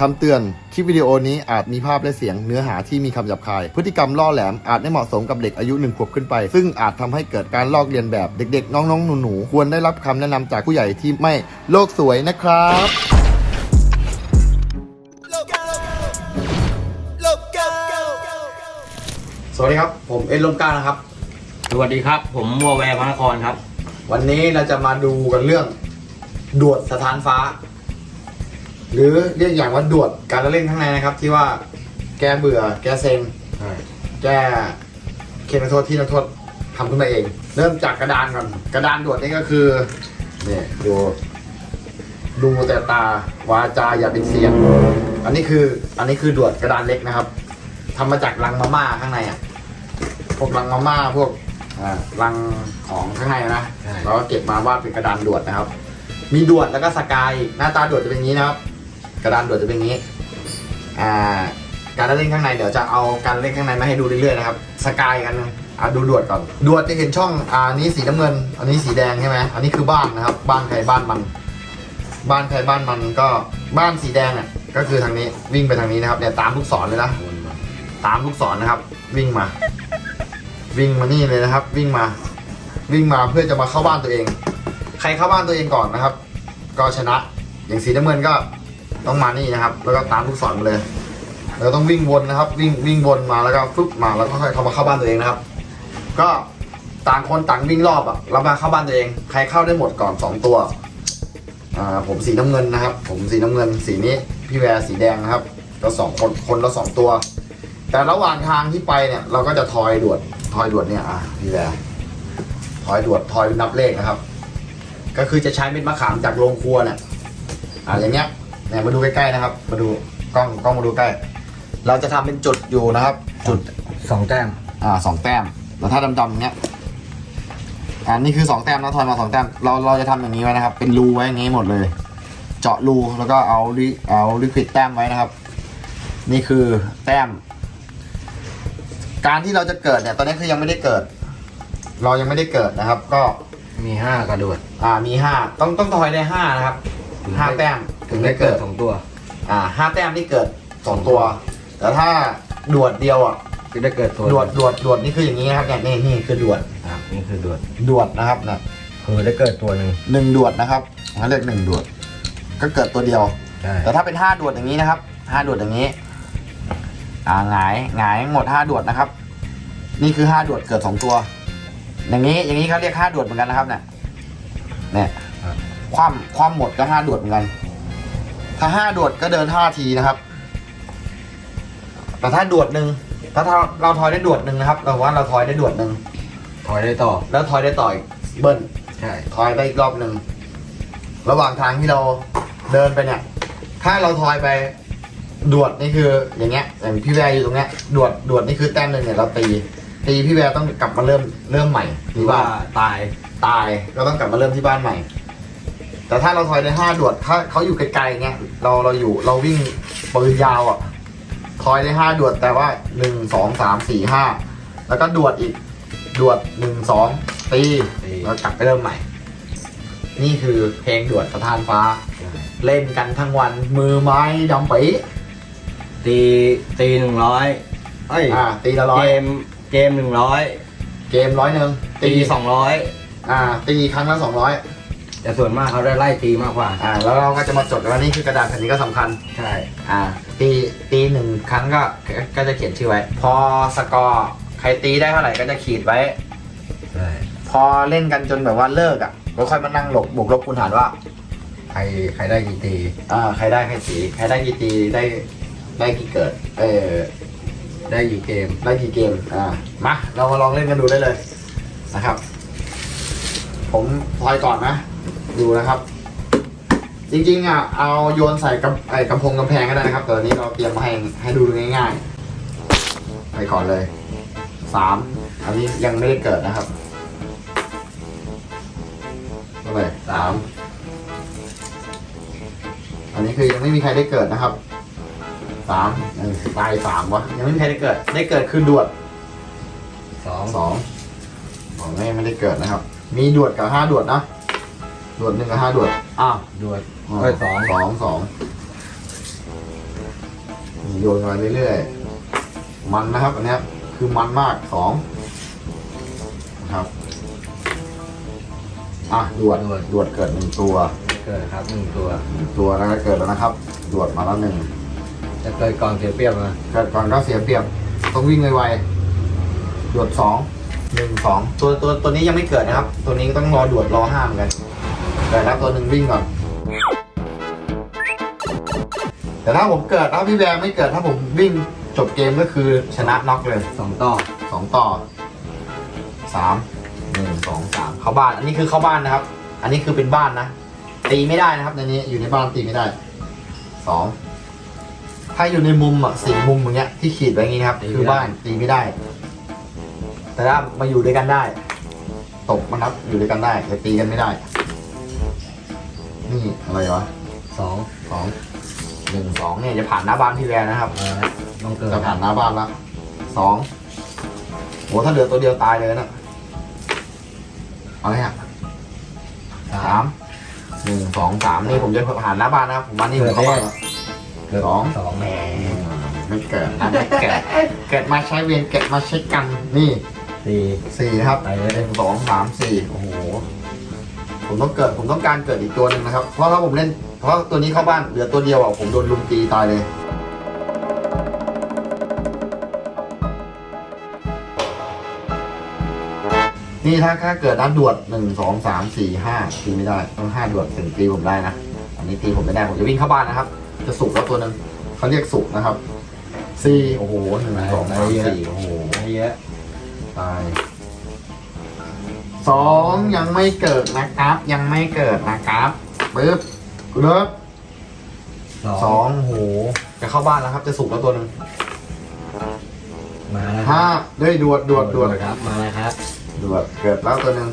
คำเตือน คลิปวิดีโอนี้อาจมีภาพและเสียงเนื้อหาที่มีคำหยาบคาย พฤติกรรมล่อแหลมอาจไม่เหมาะสมกับเด็กอายุหนึ่งขวบขึ้นไป ซึ่งอาจทำให้เกิดการลอกเลียนแบบเด็กๆ น้องๆ หนูๆ ควรได้รับคำแนะนำจากผู้ใหญ่ที่ไม่โลกสวยนะครับ สวัสดีครับ ผมเอ็นลมก้านะครับ สวัสดีครับ ผมวัวแวร์พระนครครับ วันนี้เราจะมาดูกันเรื่อง ดวดสถานฟ้า หรือเรียกอย่างว่าดวดการละเล่นข้างในนะครับ ที่ว่าแก้เบื่อแก้เซ็งแก้เคนักโทษที่นักโทษทำขึ้นมาเอง เริ่มจากกระดานก่อนกระดานดวดนี่ก็คือเนี่ยดูดูแต่ตาวาจาอย่าเป็นเสียง อันนี้คืออันนี้คือดวดกระดานเล็กนะครับทำมาจากลังมาม่าข้างในอะพวกลังมาม่าพวกอ่าลังของข้างในนะใช่เราก็เก็บมาวาดเป็นกระดานดวดนะครับ มีดวดแล้วก็สกายหน้าตาดวดจะเป็นอย่างนี้นะครับ กระดานดวดจะเป็นอย่างนี้ อ่า การเล่นข้างในเดี๋ยวจะเอาการเล่นข้างในมาให้ดูเรื่อยๆนะครับ สกายกันอะดูดวดก่อนดวดจะเห็นช่องอ่าอันนี้สีน้ำเงิน อันนี้สีแดงใช่ไหมอันนี้คือบ้านนะครับ บ้านใครบ้านมัน บ้านใครบ้านมันก็บ้านสีแดงอะก็คือทางนี้วิ่งไปทางนี้นะครับเนี่ยตามลูกศรเลยนะตามลูกศรนะครับ วิ่งมา วิ่งมานี่เลยนะครับ วิ่งมา วิ่งมาเพื่อจะมาเข้าบ้านตัวเอง ใครเข้าบ้านตัวเองก่อนนะครับ ก็ชนะ อย่างสีน้ำเงินก็ ต้องมานี่นะครับ แล้วก็ตามลูกศรมาเลย แล้วต้องวิ่งวนนะครับ วิ่งวิ่งวนมาแล้วก็ฟึบมาแล้วก็ค่อยเข้ามาเข้าบ้านตัวเองนะครับ ก็ต่างคนต่างวิ่งรอบอะแล้วมาเข้าบ้านตัวเอง ใครเข้าได้หมดก่อนสองตัวอ่าผมสีน้ำเงินนะครับ ผมสีน้ำเงินสีนี้พี่แวร์สีแดงนะครับก็สองคนคนละสองตัว แต่ระหว่างทางที่ไปเนี่ย เราก็จะทอยดวดทอยดวดเนี่ยอะพี่แวร์ทอยดวดทอยนับเลขนะครับ ก็คือจะใช้เม็ดมะขามจากโรงครัวเนี่ยอ่าอย่างเงี้ย เนี่ยมาดูใกล้ๆนะครับ มาดูกล้องกล้องมาดูใกล้ เราจะทำเป็นจุดอยู่นะครับ จุดสองแต้มอ่าสองแต้ม แล้วถ้าดำๆอย่างเงี้ยอ่านี่คือสองแต้มนะทอยมาสองแต้มเราเราจะทำอย่างนี้ไว้นะครับ เป็นรูไว้อย่างนี้หมดเลย เจาะรูแล้วก็เอาลิเอาลิควิดแต้มไว้นะครับ นี่คือแต้ม การที่เราจะเกิดเนี่ยตอนนี้คือยังไม่ได้เกิด เรายังไม่ได้เกิดนะครับ ก็มีห้ากระโดดอ่ามีห้าต้องต้องทอยได้ห้านะครับห้าแต้ม ถึงได้เกิดสองตัว อ่าห้าแต้มนี่เกิดสองตัว แต่ถ้าดวดเดียวอะคือได้เกิดตัวดวดดวดดวดนี่คืออย่างนี้นะครับเนี่ยนี่นี่คือดวดครับนี่คือโดดดวดนะครับนะคือได้เกิดตัวหนึ่งหนึ่งดวดนะครับเขาเรียกหนึ่งดวด ก็เกิดตัวเดียว ใช่แต่ถ้าเป็นห้าดวดอย่างนี้นะครับห้าดวดอย่างนี้ อ่าหงายหงายหมดห้าดวดนะครับ นี่คือห้าดวดเกิดสองตัว อย่างนี้อย่างนี้เขาเรียกห้าดวดเหมือนกันนะครับเนี่ยเนี่ยความความหมดก็ห้าดวดเหมือนกัน ถ้าห้าดวดก็เดินห้าทีนะครับ แต่ถ้าดวดหนึ่งถ้าเราเราทอยได้ดวดหนึ่งนะครับ เราว่าเราทอยได้ดวดหนึ่งถอยได้ต่อ แล้วทอยได้ต่อยเบิ้ลใช่ทอยไปอีกรอบหนึ่งระหว่างทางที่เราเดินไปเนี่ย ถ้าเราทอยไปดวดนี่คืออย่างเงี้ยอย่างพี่แวร์อยู่ตรงเนี้ยดวดดวดนี่คือแต้มหนึ่งเนี่ยเราตี ตีพี่แวร์ต้องกลับมาเริ่มเริ่มใหม่หรืที่อว่าบ้านตายตายก็ต้องกลับมาเริ่มที่บ้านใหม่ แต่ถ้าเราทอยได้ห้าดวดถ้าเขาอยู่ไกลๆเงี้ยเราเราอยู่เราวิ่งปืนยาวอะทอยได้ห้าดวดแต่ว่าหนึ่งสองสามสี่ห้าแล้วก็ดวดอีกดวดหนึ่งสองตีตี แล้วกลับไปเริ่มใหม่ นี่คือเพลงดวดสถานฟ้าใช่เล่นกันทั้งวันมือไม้ดำปีตีตีหนึ่งร้อยเอ้ยอ่าตีละร้อเกยมเกมหนึ่งร้อยเกมร้อยหนึ่งตีสองร้อยอ่าตีครั้งละสองร้อย แต่ส่วนมากเขาได้ไล่ตีมากกว่า อ่าแล้วเราก็จะมาจดว่านี่คือกระดาษแผ่นนี้ก็สำคัญ ใช่ อ่า ตีตีหนึ่งครั้งก็ก็จะเขียนชื่อไว้ พอสกอร์ใครตีได้เท่าไหร่ก็จะขีดไว้ ใช่พอเล่นกันจนแบบว่าเลิกอะก็ค่อยมานั่งหลบบวกลบคูณหารว่าใครใครได้กี่ตี อ่าใครได้ใครตีใครได้กี่ตีได้ได้กี่เกิด เออได้กี่เกม ได้กี่เกม อ่า มาเรามาลองเล่นกันดูได้เลยนะครับ ผมทอยก่อนนะ ดูนะครับ จริงๆอะเอาโยนใส่กับไอ้กำพงกำแพงก็ได้นะครับแต่ตอนนี้เราเตรียมมาให้ให้ดูง่ายๆ ไปก่อนเลยสามอันนี้ยังไม่ได้เกิดนะครับเท่าไหร่สามอันนี้คือยังไม่มีใครได้เกิดนะครับสามเออตายสามวะยังไม่มีใครได้เกิด ได้เกิดคือดวดสองสองสองไม่ไม่ได้เกิดนะครับ มีดวดกับห้าดวดนะ ดวดหนึ่งกับห้าดวดอ้าวดวดเอ้ยสองสองสองโยนมาเรื่อยๆมันนะครับ อันเนี้ยคือมันมากสองนะครับอะดวดดวดดวดเกิดหนึ่งตัว เกิดครับหนึ่งตัวหนึ่งตัวแล้วก็เกิดแล้วนะครับ ดวดมาแล้วหนึ่งจะเกิดก่อนเสียเปรียบนะเกิดก่อนก็เสียเปรียบ ต้องวิ่งไวๆดวดสองหนึ่งสองตัวตัวตัวนี้ยังไม่เกิดนะครับ ตัวนี้ต้องรอดวดรอห้ามกัน เกิดแล้วตัวหนึ่งวิ่งก่อน แต่ถ้าผมเกิดถ้าพี่แวร์ไม่เกิดถ้าผมวิ่งจบเกมก็คือชนะน็อกเลยสองต่อสองต่อสามหนึ่งสองสามเข้าบ้าน อันนี้คือเข้าบ้านนะครับ อันนี้คือเป็นบ้านนะ ตีไม่ได้นะครับในนี้อยู่ในบ้านตีไม่ได้สองถ้าอยู่ในมุมอะสี่มุมอย่างเงี้ยที่ขีดไว้อย่างงี้นะครับ คือบ้านตีไม่ได้ แต่ถ้ามาอยู่ด้วยกันได้ ตกมันครับอยู่ด้วยกันได้แต่ตีกันไม่ได้ นี่อะไรวะสองสองหนึ่งสองเนี่ยจะผ่านหน้าบ้านพี่แวร์นะครับเอาละต้องเกิดจะผ่านหน้าบ้านละสองโหถ้าเหลือตัวเดียวตายเลยนะเอาไงฮะสาสามมหนึ่งสองสามนี่ผมจะผ่านหน้าบ้านนะครับผมมานี่ผมเข้าบ้านแล้วเกิดสองสองแหมไม่เกิดนะไม่เกิดเกิดมาใช้เวียนเกิดมาใช้กันนี่สี่สี่นะครับไปเลยหนึ่งสองสามสี่โอ้โห ผมต้องเกิดผมต้องการเกิดอีกตัวหนึ่งนะครับ เพราะถ้าผมเล่น เพราะตัวนี้เข้าบ้านเหลือตัวเดียวอะผมโดนลุมตีตายเลย นี่ถ้าถ้าเกิดนัดดวดหนึ่งสองสามสี่ห้าตีไม่ได้ต้องห้าดวดถึงตีผมได้นะอันนี้ตีผมไม่ได้ผมจะวิ่งเข้าบ้านนะครับ จะสุกแล้วตัวหนึงเขาเรียกสุกนะครับสี่โอ้โหหนึ่งสองสามสี่โอ้โหไม่เยอะตาย สองยังไม่เกิดนะครับ ยังไม่เกิดนะครับปึ๊บเลิฟสองสองโอ้โหจะเข้าบ้านแล้วครับ จะสุกแล้วตัวหนึ่งมาแล้วห้าเฮ้ยดวดดวดดวดครับ มาแล้วครับดวดเกิดแล้วตัวหนึ่ง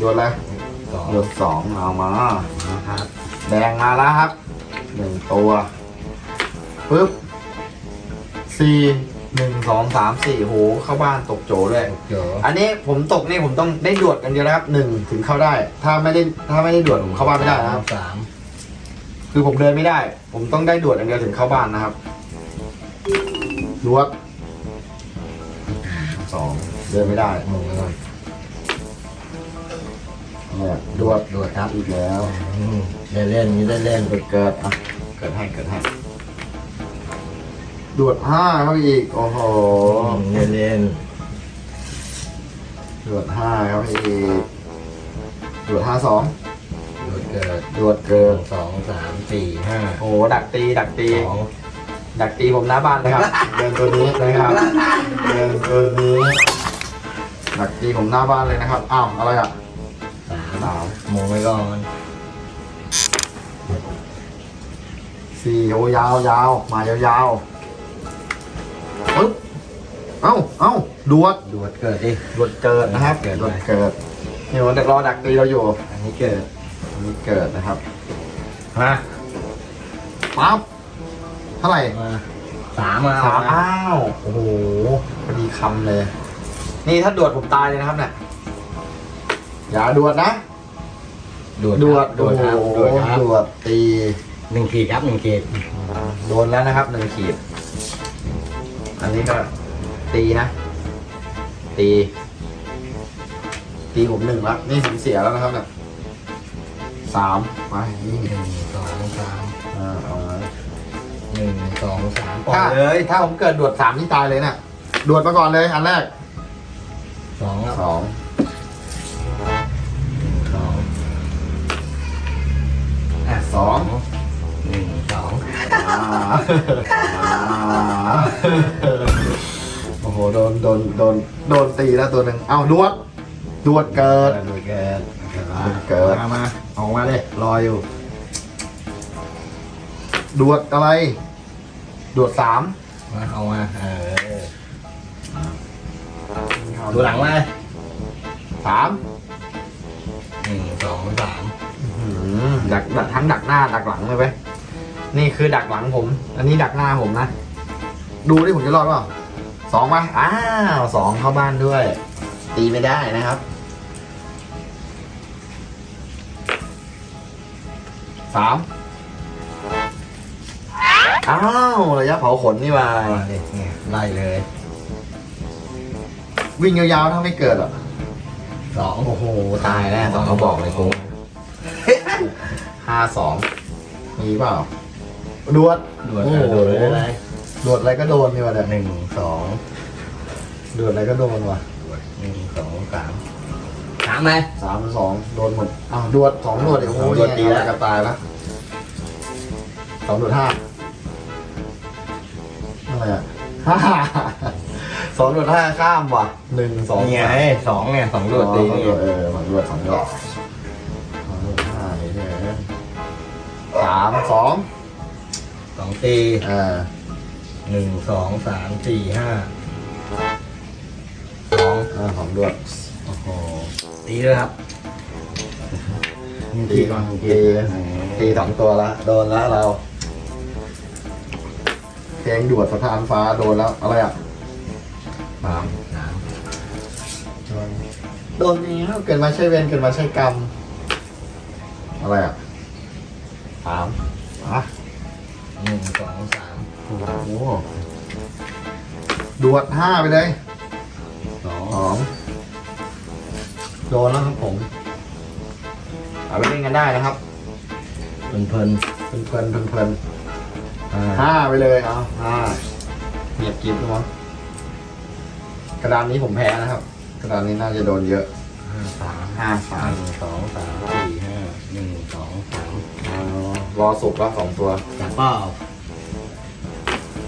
ดวดแล้วสองดวดสองเอามา มาครับแดงมาแล้วครับหนึ่งตัวปึ๊บสี่ หนึ่งสองสามสี่โหเข้าบ้านตกโจด้วยเดี๋ยวอันนี้ผมตกนี่ผมต้องได้ดวดกันเดียวนะครับหนึ่งถึงเข้าได้ ถ้าไม่ได้ถ้าไม่ได้ดวดผมเข้าบ้านไม่ได้นะครับ สามคือผมเดินไม่ได้ ผมต้องได้ดวดอย่างเดียวถึงเข้าบ้านนะครับดวดสองเดินไม่ได้หมูไปก่อนเนี่ยดวดดวดครับอีกแล้วอืมได้เล่นนี้ได้เล่น เกิดเกิดอะเกิดให้เกิดให้ ดวดห้าเข้าไปอีก โอ้โหได้เล่นดวดห้าเข้าไปอีก ดวดห้าสองดวดเกิดดวดเกินสองสามสี่ห้าโอ้โหดักตีดักตี สองดักตีผมหน้าบ้านเลยครับ เดินตัวนี้นะครับ เดินตัวนี้ ดักตีผมหน้าบ้านเลยนะครับ อ้าวอะไรอะสามสามหมูไปก่อนสี่โอ้ยาวยาวมายาวๆ ปึ๊บเอ้าเอ้าดวดดวดเกิดดิดวดเกิดนะครับเกิดดวดเกิดนี่มันรอดักตีเราอยู่ อันนี้เกิดอันนี้เกิดนะครับมาปั๊บเท่าไหร่มาสามมาสามเออ้าวโอ้โหพอดีคำเลย นี่ถ้าดวดผมตายเลยนะครับเนี่ยอย่าดวดนะดวดดวดดวดครับโอ้โหดวดครับดวดตีหนึ่งขีดครับหนึ่งขีดโดนแล้วนะครับหนึ่งขีด อันนี้ก็ตีนะ ตี ตีผมหนึ่งแล้ว นี่ผมเสียแล้วนะครับเนี่ยสามไปนี่หนึ่งสองสามอ่าเอาไว้หนึ่งสองสามปล่อถ้ายเลยถ้าผมเกิดดวดสามที่ตายเลยเนี่ยดวดมาก่อนเลย อันแรกสองครับสองสองอะสองหนึ่งสองอ่าอ่า โอ้โหโดนโดนโดนโดนตีแล้วตัวหนึ่งเอ้าดวดดวดเกิดดวดเกิดเกิดมามาออกมาเลยรออยู่ ดวดอะไร ดวดสามมาเอามาเออดูหลังมาสามหนึ่งสองสามอื้อหือดักดักทั้งดักหน้าดักหลังเลยไป นี่คือดักหลังผม อันนี้ดักหน้าผมนะ ดูดิผมจะรอดเปล่าสองไหมอ้าวสองเข้าบ้านด้วย ตีไม่ได้นะครับสามอ้าวระยะเผาขนนี่มาเนี่ยไล่เลย วิ่งยาวๆถ้าไม่เกิดอะสองโอ้โห ตายแน่สองเขาบอกเลยกูห้าสองมีเปล่า ดวดดวดโอ้โหดวดเลยอะไรดวดอะไรก็โดนนี่วะเนี่ยหนึ่งสองดวดอะไรก็โดนว่ะดวดหนึ่งสองสามสามไหมสามสองโดนหมดอ้าวดวดสองดวดเดี๋ยวโอ้โหสองดวดดีแล้วอะไรก็ตายแล้วสองดวดห้าอะไรอะห้าสองดวดห้าข้ามว่ะหนึ่งสองนี่ไงสามสองเนี่ยสองดวดอ๋อตีสองนี่ดวดเออสองดวดสองดวดสองดวดห้านี่เนี่ยสามสอง สองตีเออหนึ่งสองสามสี่ห้าสองเออสองดวดโอ้โหตีด้วยครับตีก่อนตีตีสองตัวละโดนแล้วเราเพลงดวดสถานฟ้าโดนแล้วอะไรอะสามสามโดนนี้วเกิดมาใช่เวรเกิดมาใช่กรรมอะไรอะสามอะห นึ่งสองสามโอ้โหดวดห้าไปเลยสองสองโดนแล้วครับผมเอาไปเล่นกันได้นะครับ เพลินเพลินเพลินเพลินเพลินอ่าห้าไปเลยเอาห้าเงียบกิฟต์มั้งกระดานนี้ผมแพ้นะครับ กระดานนี้น่าจะโดนเยอะห้าสามห้าสามหนึ่งสองสามสี่ห้าหนึ่งสองสามเอารอสุกแล้วสองตัว จับเปล่า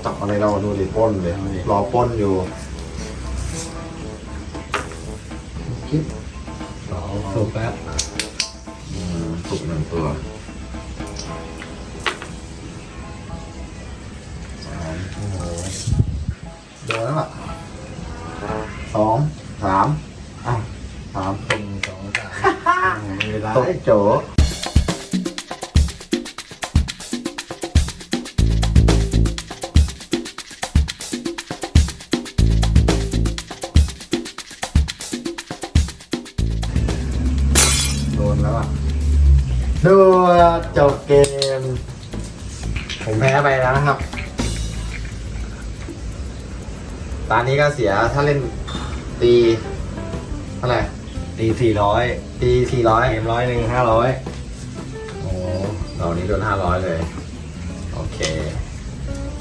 จับอะไรเราดูดิปล้นเลยเอาดิรอปล้นอยู่คิดสองสุกแล้วอืมสุกหนึ่งตัว จบเกม ผมแพ้ไปแล้วนะครับ ตอนนี้ก็เสียถ้าเล่นตีเท่าไหร่ตีสี่ร้อยตีสี่ร้อยเกมร้อยหนึ่งห้าร้อยโอ้เรานี้โดนห้าร้อยเลย โอเค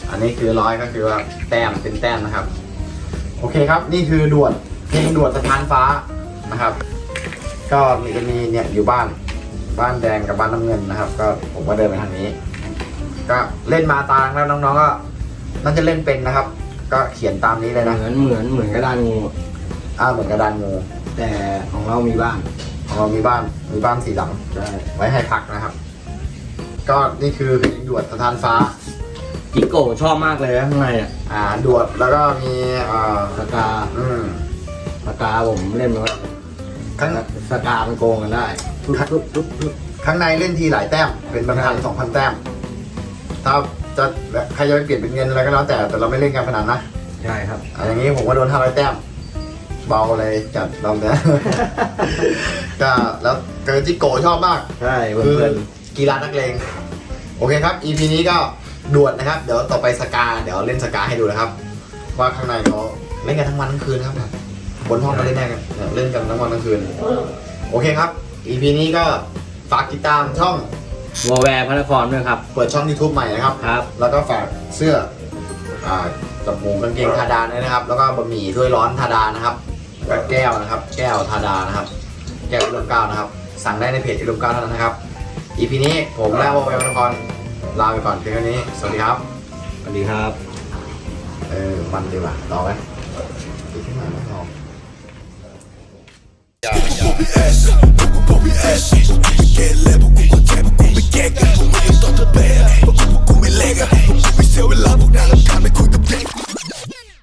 อันนี้คือร้อยก็คือว่าแต้มเป็นแต้มนะครับ โอเคครับ นี่คือด่วนเพลงด่วนสะพานฟ้านะครับ ก็มีจะมีเนี่ยอยู่บ้าน บ้านแดงกับบ้านน้ำเงินนะครับ ก็ผมก็เดินไปทางนี้ ก็เล่นมาตางแล้วน้องๆก็น่าจะเล่นเป็นนะครับ ก็เขียนตามนี้เลยเหนะมือนเหมือนเหมือนกระดานงูอ่าเหมือนกระดานงูแต่ของเรามีบ้านของเรามีบ้านมีบ้านสีหลังใช่ไว้ให้พักนะครับ ก็นี่คือเพลงด่วนสะพานฟ้าจิโก้ชอบมากเลยนะข้างในอะอ่าดวดแล้วก็มีอ่าสกาอืมสกาผมเล่นมาแล้วข้างสกามันโกงกันได้ ปุ๊บปุ๊บปุ๊บปุ๊บข้างในเล่นทีหลายแต้ม เป็นพันพันสองพันแต้ม ถ้าจะใครจะไปเปลี่ยนเป็นเงินอะไรก็แล้วแต่ แต่เราไม่เล่นการพนันนะใช่ครับอะอย่างนี้ผมก็โดนห้าร้อยแต้ม เบาเลยจัดเราเนี่ย ก็แล้วเกิร์จิโกะชอบมาก ใช่คือเพื่อนกีฬานักเลง โอเคครับ EP นี้ก็ด่วนนะครับ เดี๋ยวต่อไปสกา เดี๋ยวเล่นสกาให้ดูนะครับ ว่าข้างในเขาเล่นกันทั้งวันทั้งคืนครับ บนห้องก็เล่นได้กันเนี่ยเล่นกันทั้งวันทั้งคืน โอเคครับ EP นี้ก็ฝากติดตามช่องวอลแวร์พระนครด้วยครับ เปิดช่อง YouTube ใหม่นะครับ ครับ แล้วก็ฝากเสื้ออ่ากับหมูกางเกงทาดาด้วยนะครับ แล้วก็บะหมี่ถ้วยร้อนทาดานะครับแล้วก็แก้วนะครับ แก้วทาดานะครับ แก้วอิลมเก้านะครับ สั่งได้ในเพจอิลมเก้าเท่านั้นนะครับ EP นี้ผมและวงเวลนครลาไปก่อนเพียงเท่านี้ สวัสดีครับ สวัสดีครับ เออมันดีกว่าต่อไหมอีกขึ้นมาไม่พอ Yeah, yeah. กูไม่เซลเวลาพวกนางรำคาญไม่คุยกับเด็